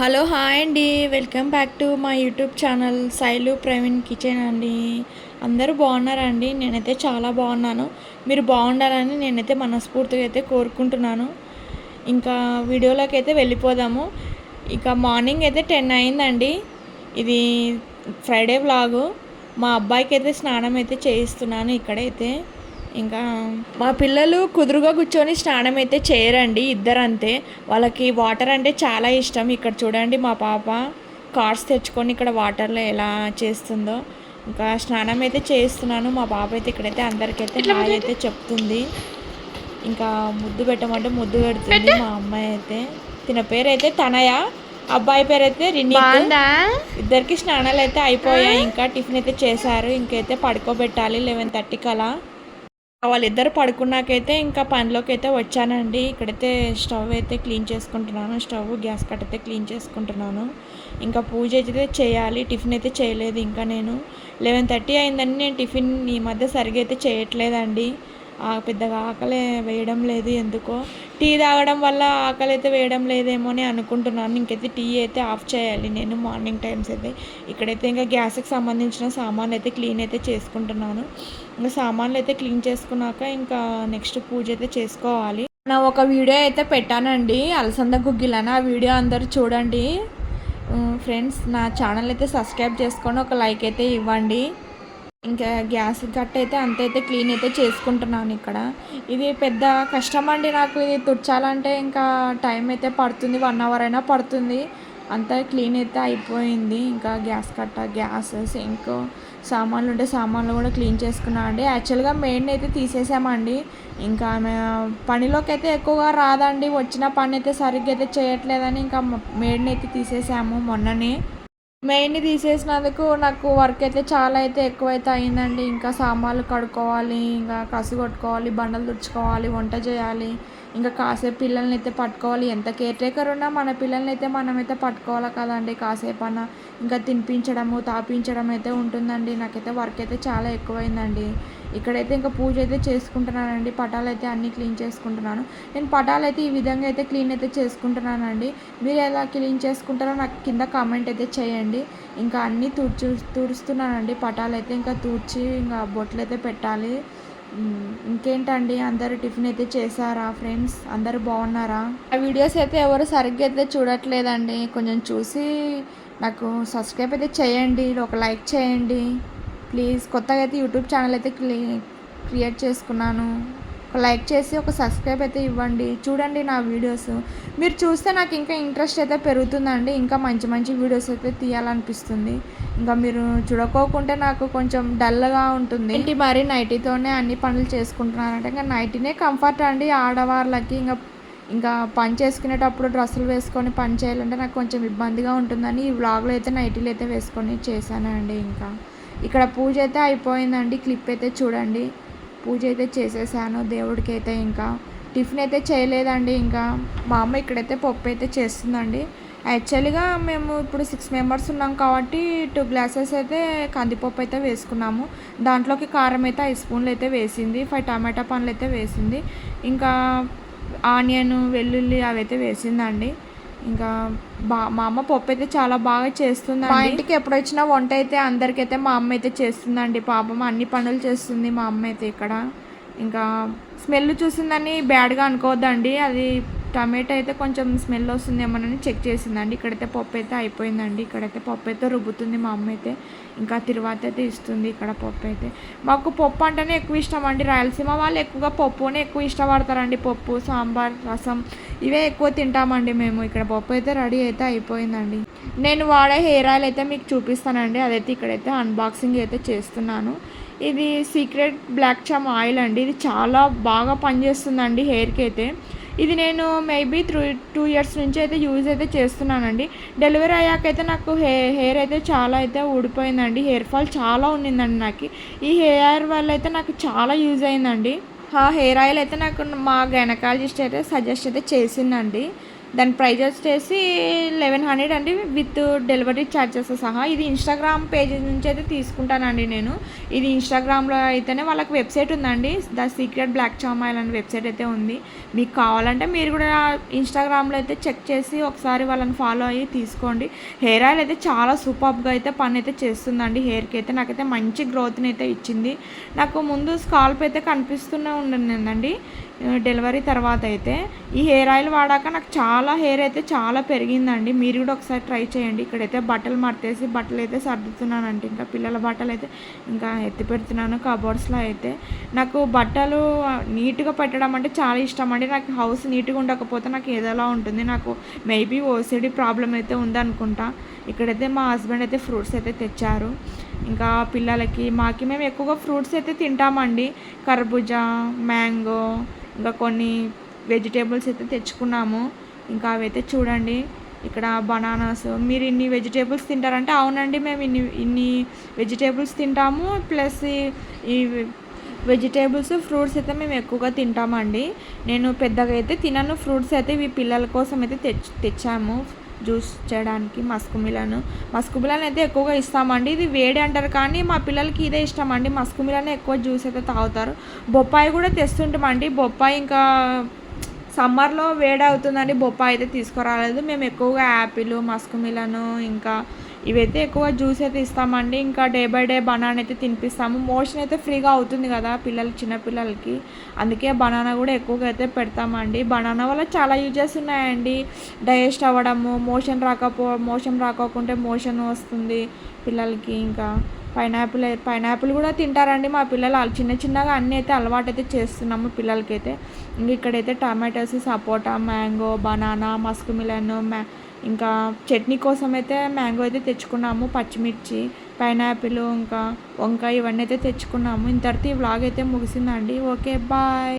Hello hi అండి. Welcome back to మా YouTube channel Sailu Praveen kitchen అండి. అందరూ బాగున్నారండి? నేనైతే చాలా బాగున్నాను. మీరు బాగుండాలని నేనైతే మనస్ఫూర్తిగా అయితే కోరుకుంటున్నాను. ఇంకా వీడియోలోకి అయితే వెళ్ళిపోదాము. ఇక మార్నింగ్ అయితే టెన్ అయిందండి. ఇది ఫ్రైడే వ్లాగు. మా అబ్బాయికి అయితే స్నానం అయితే చేయిస్తున్నాను ఇక్కడైతే. ఇంకా మా పిల్లలు కుదురుగా కూర్చొని స్నానం అయితే చేయరండి ఇద్దరు అంతే వాళ్ళకి వాటర్ అంటే చాలా ఇష్టం. ఇక్కడ చూడండి మా పాప కార్డ్స్ తెచ్చుకొని ఇక్కడ వాటర్లో ఎలా చేస్తుందో. ఇంకా స్నానం అయితే చేస్తున్నాను. మా పాప అయితే ఇక్కడైతే అందరికైతే హాయ్ అయితే చెప్తుంది. ఇంకా ముద్దు పెట్టమంటే ముద్దు పెడుతుంది మా అమ్మాయి అయితే. తిన పేరు అయితే తనయ? అబ్బాయి పేరు అయితే ఇద్దరికి స్నానాలు అయితే అయిపోయాయి ఇంకా టిఫిన్ అయితే చేశారు. ఇంకైతే పడుకోబెట్టాలి. లెవెన్ థర్టీకి అలా వాళ్ళిద్దరు పడుకున్నాకైతే ఇంకా పనిలోకి అయితే వచ్చానండి. ఇక్కడైతే స్టవ్ అయితే క్లీన్ చేసుకుంటున్నాను. స్టవ్ గ్యాస్ కట్ అయితే క్లీన్ చేసుకుంటున్నాను. ఇంకా పూజ అయితే చేయాలి. టిఫిన్ అయితే చేయలేదు ఇంకా నేను. లెవెన్ థర్టీ అయిందని నేను టిఫిన్ ఈ మధ్య సరిగా అయితే చేయట్లేదండి. ఆ పెద్దగా ఆకలి వేయడం లేదు ఎందుకో. టీ తాగడం వల్ల ఆకలి అయితే వేయడం లేదేమో అని అనుకుంటున్నాను. ఇంకైతే టీ అయితే ఆఫ్ చేయాలి. నేను మార్నింగ్ టైమ్స్ అయితే ఇక్కడైతే ఇంకా గ్యాస్కి సంబంధించిన సామాన్లు అయితే క్లీన్ అయితే చేసుకుంటున్నాను. ఇంకా సామాన్లు అయితే క్లీన్ చేసుకున్నాక ఇంకా నెక్స్ట్ పూజ అయితే చేసుకోవాలి. నా ఒక వీడియో అయితే పెట్టానండి. అలసంద గుగ్గిలని? ఆ వీడియో అందరూ చూడండి. ఫ్రెండ్స్ నా ఛానల్ అయితే సబ్స్క్రైబ్ చేసుకొని ఒక లైక్ అయితే ఇవ్వండి. ఇంకా గ్యాస్ గట్ట అయితే అంత అయితే క్లీన్ అయితే చేసుకుంటున్నాను ఇక్కడ. ఇది పెద్ద కష్టం అండి నాకు ఇది తుడ్చాలంటే ఇంకా టైం అయితే పడుతుంది వన్ అవర్ అయినా పడుతుంది. అంతా క్లీన్ అయితే అయిపోయింది. ఇంకా గ్యాస్ కట్ట గ్యాస్ సింక్ సామాన్లు ఉంటే సామాన్లు కూడా క్లీన్ చేసుకున్నాను అండి. యాక్చువల్గా మెయిన్ అయితే తీసేసామండి. ఇంకా ఆమె పనిలోకి అయితే ఎక్కువగా రాదండి. వచ్చిన పని అయితే సరిగ్గా అయితే చేయట్లేదని ఇంకా మెయిన్ అయితే తీసేసాము మొన్ననే. మెయిన్ తీసేసినందుకు నాకు వర్క్ అయితే చాలా అయితే ఎక్కువైతే అయిందండి. ఇంకా సామాన్లు కడుక్కోవాలి ఇంకా కసు కొట్టుకోవాలి బండలు తుడుచుకోవాలి వంట చేయాలి ఇంకా కాసేపు పిల్లల్ని అయితే పట్టుకోవాలి. ఎంత కేర్ టేకర్ ఉన్నా మన పిల్లల్ని అయితే మనమైతే పట్టుకోవాలి కదండి కాసేపు అన్న. ఇంకా తినిపించడము తాపించడం అయితే ఉంటుందండి. నాకైతే వర్క్ అయితే చాలా ఎక్కువైందండి. ఇక్కడైతే ఇంకా పూజ అయితే చేసుకుంటున్నానండి. పటాలు అయితే అన్నీ క్లీన్ చేసుకుంటున్నాను. నేను పటాలు అయితే ఈ విధంగా అయితే క్లీన్ అయితే చేసుకుంటున్నానండి. మీరు ఎలా క్లీన్ చేసుకుంటారో నాకు కింద కామెంట్ అయితే చేయండి. ఇంకా అన్నీ తుడుచు తుడుస్తున్నానండి. పటాలు అయితే ఇంకా తుడిచి ఇంకా బొట్లు అయితే పెట్టాలి ఇంకేంటండి? అందరు టిఫిన్ అయితే చేశారా ఫ్రెండ్స్? అందరు బాగున్నారా? ఆ వీడియోస్ అయితే ఎవరు సరిగ్గా అయితే చూడట్లేదండి. కొంచెం చూసి నాకు సబ్స్క్రైబ్ అయితే చేయండి. ఒక లైక్ చేయండి. ప్లీజ్ కొత్తగా అయితే యూట్యూబ్ ఛానల్ అయితే క్రియేట్ చేసుకున్నాను. ఒక లైక్ చేసి ఒక సబ్స్క్రైబ్ అయితే ఇవ్వండి. చూడండి నా వీడియోస్. మీరు చూస్తే నాకు ఇంకా ఇంట్రెస్ట్ అయితే పెరుగుతుందండి. ఇంకా మంచి మంచి వీడియోస్ అయితే తీయాలనిపిస్తుంది. ఇంకా మీరు చూడకోకుంటే నాకు కొంచెం డల్గా ఉంటుంది. ఏంటి మరి నైటీతోనే అన్ని పనులు చేసుకుంటున్నారంటే ఇంకా నైటీనే కంఫర్ట్ అండి. ఆడవాళ్ళకి ఇంకా ఇంకా పని చేసుకునేటప్పుడు డ్రెస్సులు వేసుకొని పని చేయాలంటే నాకు కొంచెం ఇబ్బందిగా ఉంటుందని ఈ వ్లాగ్లో అయితే నైటీలు అయితే వేసుకొని చేశానండి ఇంకా. ఇక్కడ పూజ అయితే అయిపోయిందండి క్లిప్ అయితే చూడండి. పూజ అయితే చేసేసాను దేవుడికి అయితే ఇంకా. టిఫిన్ అయితే చేయలేదండి ఇంకా. మా అమ్మ ఇక్కడైతే పప్పు అయితే చేస్తుందండి. యాక్చువల్గా మేము ఇప్పుడు సిక్స్ మెంబర్స్ ఉన్నాం కాబట్టి టూ గ్లాసెస్ అయితే కందిపప్పు అయితే వేసుకున్నాము. దాంట్లోకి కారం అయితే ఐదు స్పూన్లు అయితే వేసింది ఫైవ్ టమాటా పండ్లు అయితే వేసింది. ఇంకా ఆనియన్ వెల్లుల్లి అవి అయితే వేసిందండి. ఇంకా బా మా అమ్మ పప్పు అయితే చాలా బాగా చేస్తుంది మా ఇంటికి ఎప్పుడు వచ్చినా వంట అయితే అందరికైతే మా అమ్మ అయితే చేస్తుందండి. పాపం అన్ని పనులు చేస్తుంది మా అమ్మ అయితే ఇక్కడ. ఇంకా స్మెల్ చూసిందని బ్యాడ్గా అనుకోవద్దండి. అది టమాటో అయితే కొంచెం స్మెల్ వస్తుందేమోనని చెక్ చేసిందండి. ఇక్కడైతే పప్పు అయితే అయిపోయిందండి. ఇక్కడైతే పప్పు అయితే రుబ్బుతుంది మా అమ్మ అయితే. ఇంకా తిరువాత అయితే ఇస్తుంది ఇక్కడ పప్పు అయితే. మాకు పప్పు అంటేనే ఎక్కువ ఇష్టం అండి. రాయలసీమ వాళ్ళు ఎక్కువగా పప్పునే ఎక్కువ ఇష్టపడతారండి. పప్పు సాంబార్ రసం ఇవే ఎక్కువ తింటామండి మేము. ఇక్కడ పప్పు అయితే రెడీ అయితే అయిపోయిందండి. నేను వాడే హెయిర్ ఆయిల్ అయితే మీకు చూపిస్తానండి. అదైతే ఇక్కడైతే అన్బాక్సింగ్ అయితే చేస్తున్నాను. ఇది సీక్రెట్ బ్లాక్ చామ్ ఆయిల్ అండి. ఇది చాలా బాగా పనిచేస్తుందండి హెయిర్కి అయితే. ఇది నేను మేబీ త్రూ టూ ఇయర్స్ నుంచి అయితే యూజ్ అయితే చేస్తున్నానండి. డెలివరీ అయ్యాకైతే నాకు హే హెయిర్ అయితే చాలా అయితే ఊడిపోయిందండి. హెయిర్ ఫాల్ చాలా ఉండిందండి నాకు. ఈ హెయిర్ వల్ల అయితే నాకు చాలా యూజ్ అయిందండి. ఆ హెయిర్ ఆయిల్ అయితే నాకు మా గైనకాలజిస్ట్ అయితే సజెస్ట్ అయితే చేసిందండి. దాని ప్రైజ్ వచ్చేసి లెవెన్ హండ్రెడ్ అండి విత్ డెలివరీ ఛార్జెస్ సహా. ఇది ఇన్స్టాగ్రామ్ పేజ్ నుంచి అయితే తీసుకుంటానండి నేను. ఇది ఇన్స్టాగ్రామ్లో అయితేనే వాళ్ళకి వెబ్సైట్ ఉందండి. ద సీక్రెట్ బ్లాక్ చామాయిల్ అనే వెబ్సైట్ అయితే ఉంది. మీకు కావాలంటే మీరు కూడా ఇన్స్టాగ్రామ్లో అయితే చెక్ చేసి ఒకసారి వాళ్ళని ఫాలో అయ్యి తీసుకోండి. హెయిర్ ఆయిల్ అయితే చాలా సూపర్గా అయితే పని అయితే చేస్తుందండి. హెయిర్కి అయితే నాకైతే మంచి గ్రోత్ని అయితే ఇచ్చింది. నాకు ముందు స్కాల్ప్ అయితే కనిపిస్తూనే ఉండండి డెలివరీ తర్వాత అయితే. ఈ హెయిర్ ఆయిల్ వాడాక నాకు చాలా హెయిర్ అయితే చాలా పెరిగిందండి. మీరు కూడా ఒకసారి ట్రై చేయండి. ఇక్కడైతే బట్టలు మర్తేసి బట్టలు అయితే సర్దుతున్నానండి ఇంకా పిల్లల బట్టలు అయితే ఇంకా ఎత్తి పెడుతున్నాను కబోర్డ్స్లో అయితే. నాకు బట్టలు నీట్గా పెట్టడం అంటే చాలా ఇష్టం అండి. నాకు హౌస్ నీట్గా ఉండకపోతే నాకు ఏదోలా ఉంటుంది. నాకు మేబీ ఓసిడి ప్రాబ్లం అయితే ఉందనుకుంటా. ఇక్కడైతే మా హస్బెండ్ అయితే ఫ్రూట్స్ అయితే తెచ్చారు. ఇంకా పిల్లలకి మాకి మేము ఎక్కువగా ఫ్రూట్స్ అయితే తింటామండి. కర్బూజా మ్యాంగో ఇంకా కొన్ని వెజిటేబుల్స్ అయితే తెచ్చుకున్నాము. ఇంకా అవైతే చూడండి. ఇక్కడ బనానాస్ మీరు ఇన్ని వెజిటేబుల్స్ తింటారంటే అవునండి మేము ఇన్ని ఇన్ని వెజిటేబుల్స్ తింటాము. ప్లస్ ఈ వెజిటేబుల్స్ ఫ్రూట్స్ అయితే మేము ఎక్కువగా తింటామండి. నేను పెద్దగా అయితే తినను. ఫ్రూట్స్ అయితే ఇవి పిల్లల కోసం అయితే తెచ్ తెచ్చాము. జ్యూస్ చేయడానికి మస్క్ మిలన్ మస్క్ మిలన్ అయితే ఎక్కువగా ఇస్తామండి. ఇది వేడి అంటారు కానీ మా పిల్లలకి ఇదే ఇష్టం అండి మస్కు మిలన్ ఎక్కువ జ్యూస్ అయితే తాగుతారు. బొప్పాయి కూడా తెస్తుంటామండి. బొప్పాయి ఇంకా సమ్మర్లో వేడి అవుతుందని బొప్పాయి అయితే తీసుకురాలేదు. మేము ఎక్కువగా యాపిల్ మస్క్ మిలను ఇంకా ఇవైతే ఎక్కువ జ్యూస్ అయితే ఇస్తామండి. ఇంకా డే బై డే బనానా అయితే తినిపిస్తాము. మోషన్ అయితే ఫ్రీగా అవుతుంది కదా పిల్లలు చిన్నపిల్లలకి అందుకే బనానా కూడా ఎక్కువగా అయితే పెడతామండి. బనానా వల్ల చాలా యూజెస్ ఉన్నాయండి. డైజెస్ట్ అవ్వడము మోషన్ రాకపో మోషన్ రాకోకుంటే మోషన్ వస్తుంది పిల్లలకి ఇంకా. పైనాపిల్ పైనాపిల్ కూడా తింటారండి మా పిల్లలు. చిన్న చిన్నగా అన్నీ అయితే అలవాటు అయితే చేస్తున్నాము పిల్లలకైతే. ఇంక ఇక్కడైతే tomatoes sapota mango banana musk melon మ్యా ఇంకా చట్నీ కోసం అయితే మ్యాంగో అయితే తెచ్చుకున్నాము పచ్చిమిర్చి పైనాపిల్ ఇంకా వంకాయ ఇవన్నీ అయితే తెచ్చుకున్నాము. ఇంతటితో ఈ వ్లాగ్ అయితే ముగిసిందండి. Okay bye.